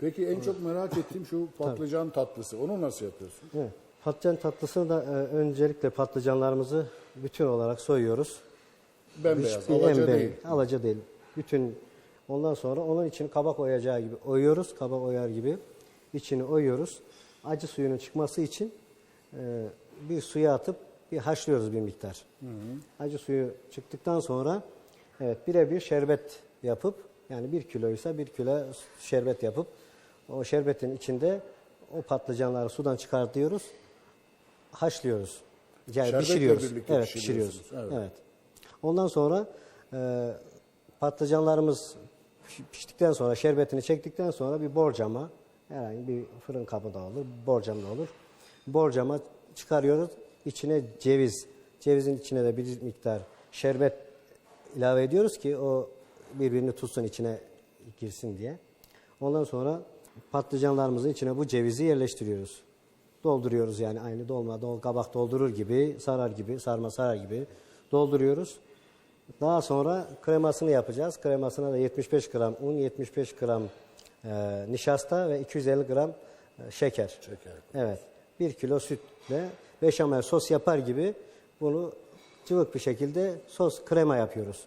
Peki en çok merak ettiğim şu patlıcan tatlısı. Onu nasıl yapıyorsun? Evet. Patlıcan tatlısını da e, öncelikle patlıcanlarımızı bütün olarak soyuyoruz. Bembeyaz, Hiçbir alaca en değil. Alaca değil. Bütün ondan sonra onun için kabak oyacağı gibi oyuyoruz. Kabak oyar gibi içini oyuyoruz. Acı suyunun çıkması için e, bir suya atıp bir haşlıyoruz bir miktar. Acı suyu çıktıktan sonra evet birebir şerbet yapıp yani bir kiloysa bir kilo şerbet yapıp o şerbetin içinde o patlıcanları sudan çıkartıyoruz. Haşlıyoruz. Yani Şerbetle pişiriyoruz. birlikte evet, pişiriyorsunuz. pişiriyoruz. Evet. evet. Ondan sonra e, patlıcanlarımız piş- piştikten sonra şerbetini çektikten sonra bir borcama herhangi bir fırın kabı da olur, borcam da olur. Borcama çıkarıyoruz. İçine ceviz, cevizin içine de bir miktar şerbet ilave ediyoruz ki o birbirini tutsun içine girsin diye. Ondan sonra patlıcanlarımızın içine bu cevizi yerleştiriyoruz. Dolduruyoruz yani aynı dolma, dol, kabak doldurur gibi, sarar gibi, sarma sarar gibi dolduruyoruz. Daha sonra kremasını yapacağız. Kremasına da 75 gram un, 75 gram e, nişasta ve 250 gram e, şeker. Şeker. Evet. 1 kilo sütle beşamel sos yapar gibi bunu cıvık bir şekilde sos krema yapıyoruz.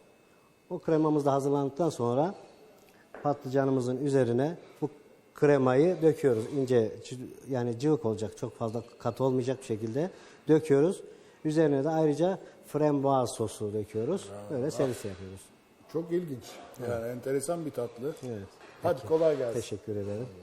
O kremamız da hazırlandıktan sonra patlıcanımızın üzerine bu kremayı döküyoruz. İnce yani cıvık olacak çok fazla katı olmayacak bir şekilde döküyoruz. Üzerine de ayrıca frambuaz sosu döküyoruz. Böyle servis yapıyoruz. Çok ilginç. Yani enteresan bir tatlı. Evet. Hadi kolay gelsin. Teşekkür ederim.